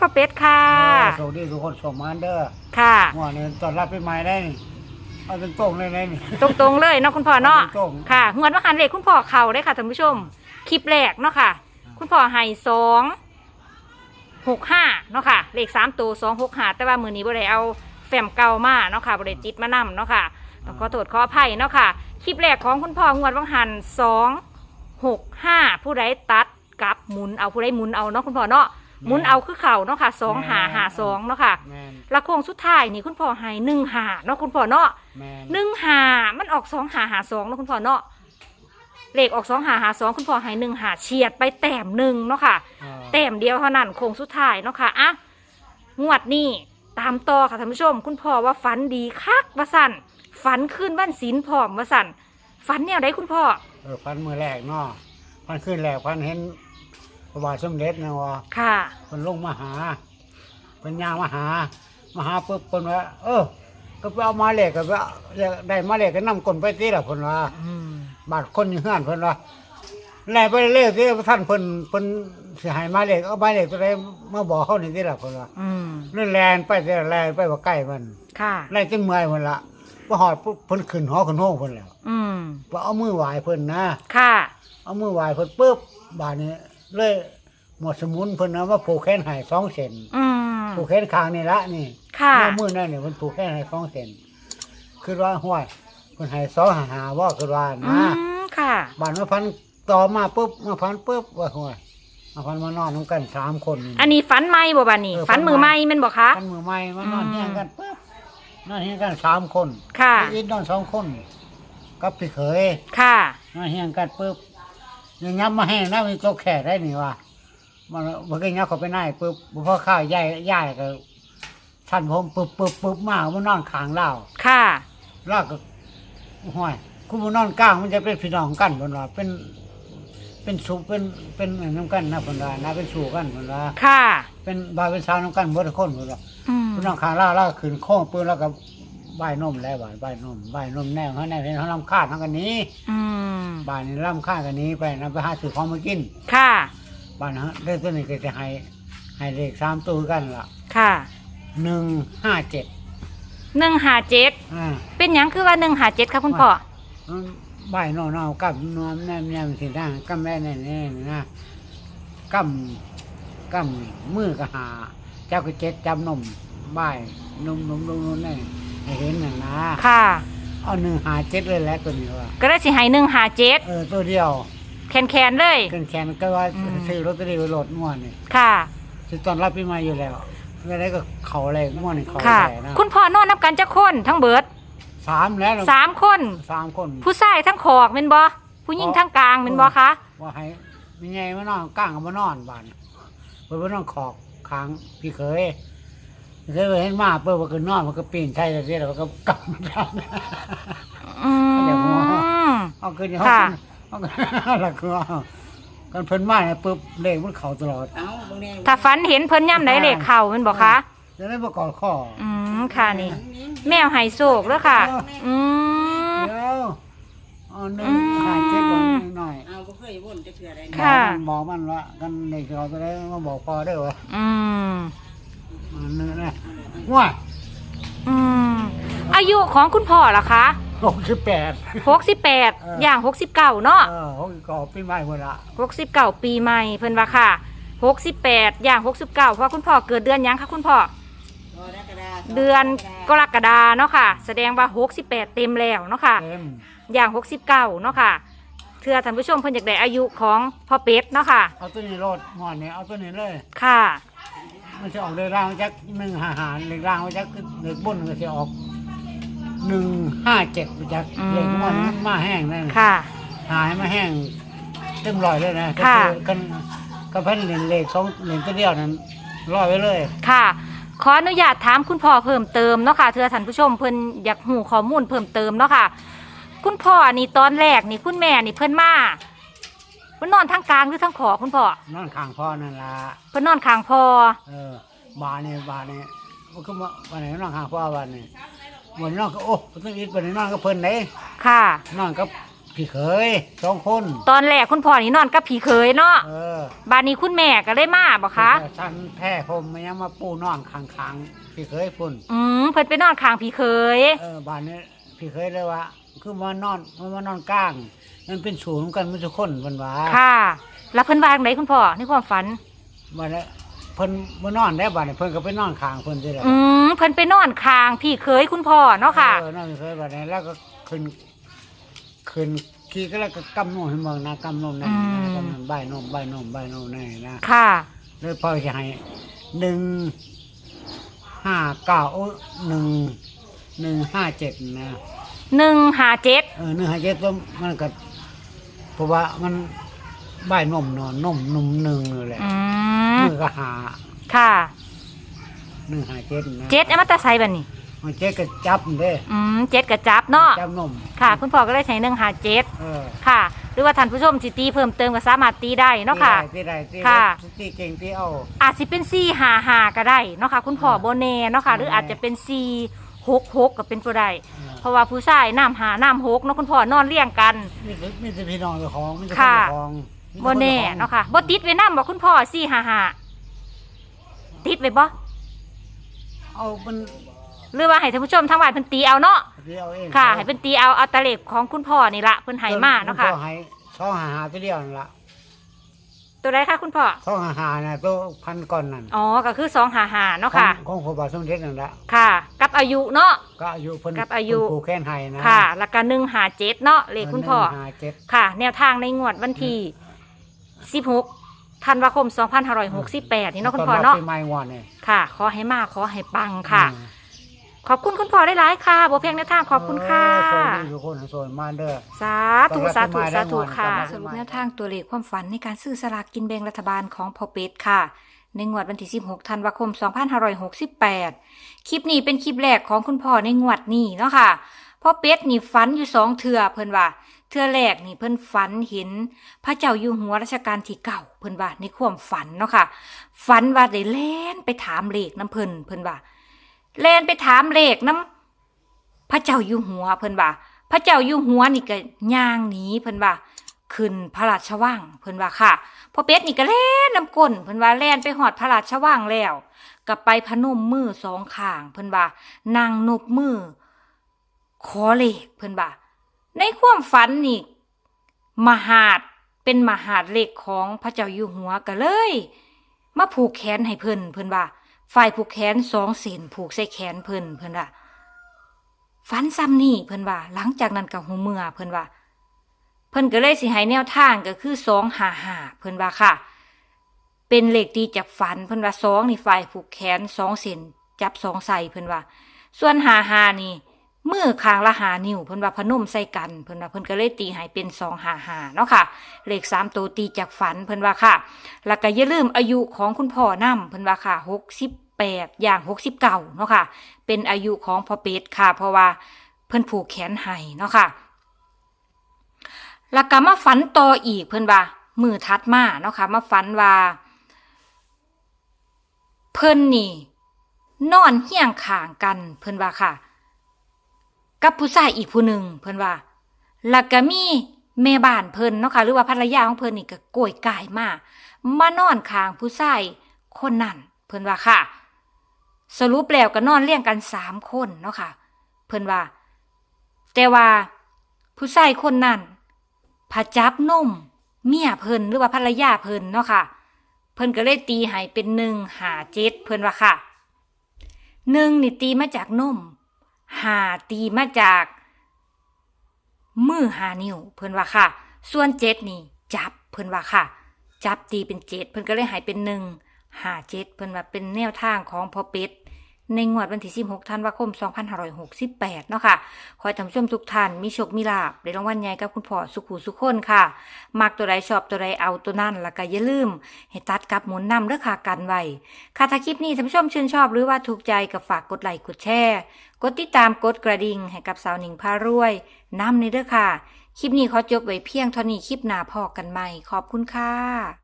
พ่อเป็ดค่ะเออโชคดีทุกคนส่งมาเด้อค่ะ หัวนี่ตอนรับปีใหม่ได้นี่เอาตรงๆเลยนะนี่ ตรงๆเลยเนาะคุณพ่อเนาะ ตรงๆ ค่ะงวดว่าหันเลขคุณพ่อเข่าได้ค่ะท่านผู้ชม คลิปแรกเนาะค่ะ คุณพ่อให้สองหกห้าเนาะค่ะ เลขสามตัวสองหกห้าแต่ว่ามือนี้บ่ได้เอาแฟ้มเก่ามาเนาะค่ะบ่ได้จิตมานำเนาะค่ะแล้วก็โทษขออภัยเนาะค่ะ คลิปแรกของคุณพ่องวดว่างหันสองหกห้าผู้ใดตัดกับหมุนเอาผู้ใดหมุนเอาเนาะคุณพ่อเนาะ หมุนเอาคือเข่าเนาะค่ะสองหาหาสองเนาะค่ะแมนและโค้งสุดท้ายนี่คุณพ่อให้หนึ่งหาเนาะคุณพ่อเนาะแมนหนึ่งหามันออกสองหาหาสองเนาะคุณพ่อเนาะเลขออกสองหาหาสองคุณพ่อให้หนึ่งหาเฉียดไปแต้มหนึ่งเนาะค่ะ เออแต้มเดียวเท่านั้นโค้งสุดท้ายเนาะค่ะอะงวดนี้ตามต่อค่ะท่านผู้ชม คุณพ่อว่าฝันดีคักว่าสั่นฝันขึ้นวันศีลพร้อมว่าสั่นฝันแนวใดคุณพ่อ เออพันมือแรกเนาะพันขึ้นแรกพันเห็น พระบาทสมเด็จนะว่าค่ะเป็นลงมาหาเป็นยางมาหา มาหาปุ๊บเพิ่นว่า เออ ก็ไปเอามาเหล็กก็ไปเอาได้มาเหล็กก็นำกลนไปตีละเพิ่นว่า อืม บาดคนอยู่เฮือนเพิ่นว่าแล่ไปเรื่อยๆที่ท่านเพิ่นเพิ่นสิให้มาเหล็กเอามาเหล็กตัวใดมาบอกเขานี่ตีละเพิ่นว่าอืมเรื่อยแลนไปเรื่อยแลนไปว่าใกล้มันค่ะ ไล่จนเมื่อยเพิ่นละพอหอดปุ๊บเพิ่นขึ้นหอขึ้นห้องเพิ่นแล้วอืมว่าเอามือไหวเพิ่นนะ ค่ะ เอามือไหวเพิ่นปุ๊บบาดนี้ เลยหมดสมุนเพิ่นนะว่าผูกแขนให้สองเส้นอืมผูกแขนข้างนี่ละนี่ค่ะ เมื่อมือนั่นเนี่ยมันผูกแขนให้สองเส้นคือว่าห้วยเพิ่นให้สองหาหาว่าคือว่าอืนะ มค่ะบาดมาพันต่อมาปุ๊บมาพันปุ๊บว่าห้วยมาพันมานอนนำกันสามคนอันนี้ฝันไหมบ่บานี่เออฝันฝันมือไหมแมันบอกคะ พันมือใหม่มานอนอืม เฮียงกันปุ๊บนอนเฮียงกันสามคนค่ะ อีกนอนสองคนกับพี่เขยค่ะมาเฮียงกันปุ๊บ ยังยับมาแห้งนะมีโต๊ะแขกได้นี่วะมันมันก็ยับเข้าไปในปุ๊บพอข้าวย่ายย่ายก็ท่านผมปุ๊บปุ๊บปุ๊บมามันนอนขางเล่าค่ะเล่าก็ห้อยคุณมันนอนกลางมันจะเป็นพี่น้องกันบนว่าเป็น เป็นสูเป็นเป็นอันน้ำกันนะบนว่านะเป็นสู่กันบนว่าค่ะ เป็นบายเป็นชาวน้ำกันหมดทุกคนบนว่าอืมพี่น้องขางเล่าเล่าขึ้นโค้งปืนแล้วก็ใบายนมแล้วบ่ายใบายนมใบายนมแน่เขาแน่เห็นเขาลำคาดทั้งกันนี้อืม บ้านนี้ร่ำค่ากันนี้ไปนะไปหาซื้อของมากินค่ะ บ้านนะฮะเลขตัวนี้ก็จะให้ให้เลขสามตัวกันละค่ะหนึ่งห้าเจ็ดหนึ่งหาเจ็ดอ่าเป็นหยังคือว่าหนึ่งหาเจ็ดครับคุณพ่อใบายนอนๆกับนวมแนมแนมสินะกับแม่แน่แน่ๆนะกำกำมือก็หา เจ้าก็เจ็ดจำนมบ่ายนมนมนมนมแน่ให้เห็นน่ะนะ ค่ะ เอาหนึ่งหาเจ็ดเลยแหล้วตัวนี้ว่าก็ได้สิให้หนึ่งหาเจ็ดเออตัวเดียวแคนแคนๆเลยเกินแขนก็ว่าอืม ซื้อลอตเตอรี่ไว้โหลดม่วนนี่ค่ะ สิตอนรับปีใหม่อยู่แล้วเมื่อไรก็เขาอะไรม่วนนี่เขาค่ะแก่นะคุณพ่อนอนนับกันจะคนทั้งเบิดสามแล้วนะสามคน สามคน ผู้ชายทั้งขอกเป็นบอผู้หญิงทั้งกลางเป็นบอคะว่าให้มีไงมานอนก้างกับมานอนบ้านเปิดมานอนขอกค้างพี่เคยพี่ เคยเห็นมาเปิดมันก็นอนมันก็ปีนใช่เลยแล้วมันก็กลับมาทอืมำเอาขึ้นเอาค่ะ ขึ้นเอาขึ้นแล้วก็กันเพิ่นมาเนี่ยปุ๊บเลขมันเข่าตลอดเอาบางแนวถ้าฝันเห็นเพิ่นย่ำไหนเลขเข่าเป็นบอกคะจะได้ประกอบข้ออืมค่ะนี่ แมวไฮโศกแล้วค่ะ อืม เดี๋ยวเอาหนึ่อืงมหายเจ็ดลงหน่อยเอาบ่เคยวนจะเถื่อได้ค่ะบอกมันว่ากันเลขเราจะได้มาบอกพอได้วะอืม อันนึงนะ ว่าอืมอายุของคุณพ่อล่ะคะหกสิบแปด หกสิบแปดเอออ ย่างหกสิบเก้าเนาะเออหกสิบเก้าปีใหม่หมดละหกสิบเก้าปีใหม่เพิ่นว่าค่ะหกสิบแปดอย่างหกสิบเก้าเพราะคุณพ่อเกิดเดือนหยังคะคุณพ่อ เดือนกรกฎาเนาะค่ะ แสดงว่าหกสิบแปดเต็มแล้วเนาะค่ะ เต็มอย่างหกสิบเก้าเนาะค่ะเพื่อท่านผู้ชมเพิ่นอยากได้อายุของพ่อเป็ดเนาะค่ะ เอาตัวนี้รถหมอนเนี่ยเอาตัวนี้เลยค่ะ มันจะออกเลยร่างมาจากหนึ่งหาหารเลยร่างมาจากเลขบนก็จะออกหนึ่งห้าเจ็ดมาจากอืม เลขมันมันมาแห้งนั่นค่ะ หายมาแห้งเต็มรอยเลยนะค่ะ ก็อกันก็เพิ่นเหรียญเลขสองเหรียญตัวเดียวนั้นรอยไว้เลยค่ะ ขออนุญาตถามคุณพ่อเพิ่มเติมเนาะค่ะเพื่อท่านผู้ชมเพิ่นอยากหูข้อมูลเพิ่มเติมเนาะค่ะ คุณพ่อนี่ตอนแรกนี่คุณแม่นี่เพิ่นมา เพิ่นนอนทั้งกลางหรือทั้งขอคุณพ่อนอนข้างพ่อนั่นล่ะเพิ่นนอนข้างพ่อเออบาเนี่ยบาเนี่ยมันก็มาวันไหนนอนข้างพ่อวันนี้วันนอนก็โอ้ต้องอิดวันนี้นอนก็เพิ่นไหนค่ะ นอนก็พี่เคยสองคนตอนแรกคุณพ่อนี่นอนกับพี่เคยเนาะเออบ้านนี้คุณแม่ก็เลยมาบ่คะฉันแพ้ผมมันยังมาปูนอนค้างๆพี่เคยพุ่นอืมเพิ่นไปนอนข้างพี่เคยเออบ้านนี้พี่เคยเลยว่าคือมานอนมันมานอนกลาง มันเป็นศูนย์กันมันทุกคนมันว่าค่ะ แล้วเพิ่นวาจั่งไดคุณพ่อในความฝัน มาแล้วเพิ่นมานอนได้บ้านนี้เพิ่นก็ไปนอนค้างเพิ่นสิแหละอืมเพิ่นไปนอนข้างพี่เคยคุณพ่อเนาะค่ะ เออนอนเคยบ้านนี้แล้วก็ขึ้นขึ้นขี่ก็แล้วก็กำนมให้เมืองนะกำนมนั่นอืมนะกำนมใบนมใบนมใบนมนั่นนะค่ะ เลยพ่อจะให้หนึ่งห้าเก้าโอ้หนึ่งหนึ่งห้าเจ็ดนะ หนึ่งหาเจ็ดเออหนึ่งห้าเจ็ดก็มันก็เพ ราะว่ามันใบนมเนอนนมนมหนึ่งเลยแหละอืมมือก็หาค่ะหนึ่งห้าเจ็ดนะเจ็ดเอามาแตาใส่บัดนี้มันเจ็ดก็จับเด้อืมเจ็ดกับจับเนาะจับนมค่ะ คุณพ่อก็เลยใช้หนึ่งหาเจ็ดเออค่ะ หรือว่าท่านผู้ชมสิตีเพิ่มเติมก็สามารถตีได้เนาะค่ะที่ใดที่ใดค่ะที่เก่งที่เอา อาจสิเป็นซีหาหาก็ได้เนาะค่ะ คุณพ่อโบเน่เนาะค่ะ หรืออาจจะเป็นซีหกหกก็เป็นไปได้เออ เพราะว่าผู้ชายน้ำหาน้ำหกเนาะคุณพ่อนอนเลี้ยงกันมีแต่มีแต่พี่น้องเจ้าของมีแต่ค่ะเจ้าของมีแต่โบเน่จ้ของเนาะค่ะโบติดไว้น้ำบอกคุณพ่อซีหาหาติดไว้บ่เอามันหรือว่าให้ท่านผู้ชมทั้งบ้านเพิ่นตีเอาเนาะที่เอาเองค่ะให้เพิ่นตีเอาเอาตะเล็บของคุณพ่อนี่ละเพิ่นให้มาเนาะค่ะพิ่ให้สองหาหาตัวเดียวนั่นละ ตัวใดคะคุณพ่อ สองหาหาน่ะตัวพันก่อนนั่นอ๋อ ก็คือสองหาหาเนาะค่ะ ของของพระบาทสมเด็จนั่นละค่ะ กับอายุเนาะ ก็อายุเพิ่นกับอายุ เพิ่นผูกแขนให้นะค่ะ แล้วก็หนึ่งหาเจ็ดเนาะเลขคุณพ่อ หนึ่งห้าเจ็ด ค่ะ แนวทางในงวดวันที่สิบหกธันวาคมสองพันห้าร้อยหกสิบแปดนี่เนาะคุณพ่อเนาะตรับปีใหม่งอนนี่ค่ะ ขอให้มาขอให้ปังค่ะ อืม ขอบคุณคุณพ่อได้หลายๆค่ะบัวเพียงแนวทางขอบคุณค่ะ เออโชดีทุกคนโชคดีมาเด้อ สาธุสาธุสาธุค่ะต้อนรับสปีรุปใหม่แนวทางตัวเลขความฝันในการซื้อสลากกินแบ่งรัฐบาลของพอเป็ดค่ะ ในงวดวันที่ 16 ธันวาคม 2568 คลิปนี้เป็นคลิปแรกของคุณพ่อในงวดนี้เนาะค่ะพ่อเป็ดนี่ฝันอยู่สองเทื่อเพิ่นว่าเทื่อแรกนี่เพิ่นฝันเห็น พระเจ้าอยู่หัวรัชกาลที่เก่าเพิ่นว่าในความฝันเนาะค่ะ ฝันว่าได้แล่นไปถามเลขน้ำเพิ่นเพิ่นว่า แลนไปถามเลขน้ำพระเจ้าอยู่หัวเพิ่นว่า พระเจ้าอยู่หัวนี่ก็ย่างหนีเพิ่นว่า ขึ้นพระราชวังเพิ่นว่าค่ะพอเป็ดนี่ก็แล่นน้ำก้นเพิ่นว่าแล่นไปหอดพระราชวังแล้วก็ไปพนมมือสองข้างเพิ่นว่านั่งนบมือขอเลขเพิ่นว่า ในความฝันนี่มหาดเป็นมหาดเลขของพระเจ้าอยู่หัวก็เลย มาผูกแขนให้เพิ่นเพิ่นว่า ฝ่ายผูกแขนสองเส้นผูกใส่แขนเพิ่นเพิ่นว่าฝันซ้ำนี่เพิ่นว่า หลังจากนั้นกับหูเมื่อเพิ่นว่า เพิ่นก็เลยสิให้แนวทางก็คือสองหาหาเพิ่นว่าค่ะ เป็นเหล็กตีจากฝันเพิ่นว่าสองนี่ฝ่ายผูกแขนสองเส้นจับสองใส่เพิ่นว่า ส่วนหาหานี่ มือขางละหานิ้วเพิ่นว่าพนมใส่กันเพิ่นว่าเพิ่นก็เลยตีให้เป็นสองหาหาเนาะค่ะ เลขสามตัวตีจากฝันเพิ่นว่าค่ะ แล้วก็อย่าลืมอายุของคุณพ่อนํเพิ่นว่าค่ะหกสิบแปดอย่างหกสิบเก้าเนาะค่ะ เป็นอายุของพ่อเป็ดค่ะ เพราะว่าเพิ่นผูกแขนให้เนาะค่ะแล้วก็มาฝันต่ออีกเพิ่นว่ามือทัดมาเนาะค่ะ มาฝันว่า เพิ่นนี่ นอนเฮี้ยงขางกันเพิ่นว่าค่ะ กับผู้ชายอีกผู้หนึ่งเพิ่นว่าแล้วก็มีแม่บ้านเพิ่นเนาะค่ะหรือว่าภรรยาของเพิ่นนี่ก็โกยกายมามานอนข้างผู้ชายคนนั้นเพิ่นว่าค่ะ สรุปแล้วก็นอนเรียงกันสามคนเนาะค่ะ เพิ่นว่า แต่ว่าผู้ชายคนนั้นผาจับนมเมียเพิ่นหรือว่าภรรยาเพิ่นเนาะค่ะ เพิ่นก็เลยตีให้เป็นหนึ่งหาเจ็ดเพิ่นว่าค่ะหนึ่งนี่ตีมาจากนม หาตีมาจาก มือหานิ้วเพิ่นว่าค่ะ ส่วนเจ็ดนี่ จับเพิ่นว่าค่ะ จับตีเป็นเจ็ดเพิ่นก็เลยหายเป็นหนึ่งหาเจ็ดเพิ่นว่าเป็นแนวทางของพอเป็ด ในงวดวันที่ 16 ธันวาคม 2568 เนาะค่ะ ขอให้ท่านผู้ชมทุกท่านมีโชค มีลาภได้รางวัลใหญ่กับคุณพ่อสุขุสุขคนค่ะ มักตัวใดชอบตัวใดเอาตัวนั่นแล้วก็อย่าลืม ให้ตัดกับหมุนนำเด้อค่ะกันไว้ค่ะถ้าคลิปนี้ท่านผู้ชมชื่นชอบหรือว่าถูกใจก็ฝากกดไลค์กดแชร์กดติดตามกดกระดิ่งให้กับสาวหนิงพารวยนำในเด้อค่ะ คลิปนี้ขอจบไว้เพียงเท่านี้คลิปหน้าพอกันใหม่ ขอบคุณค่ะ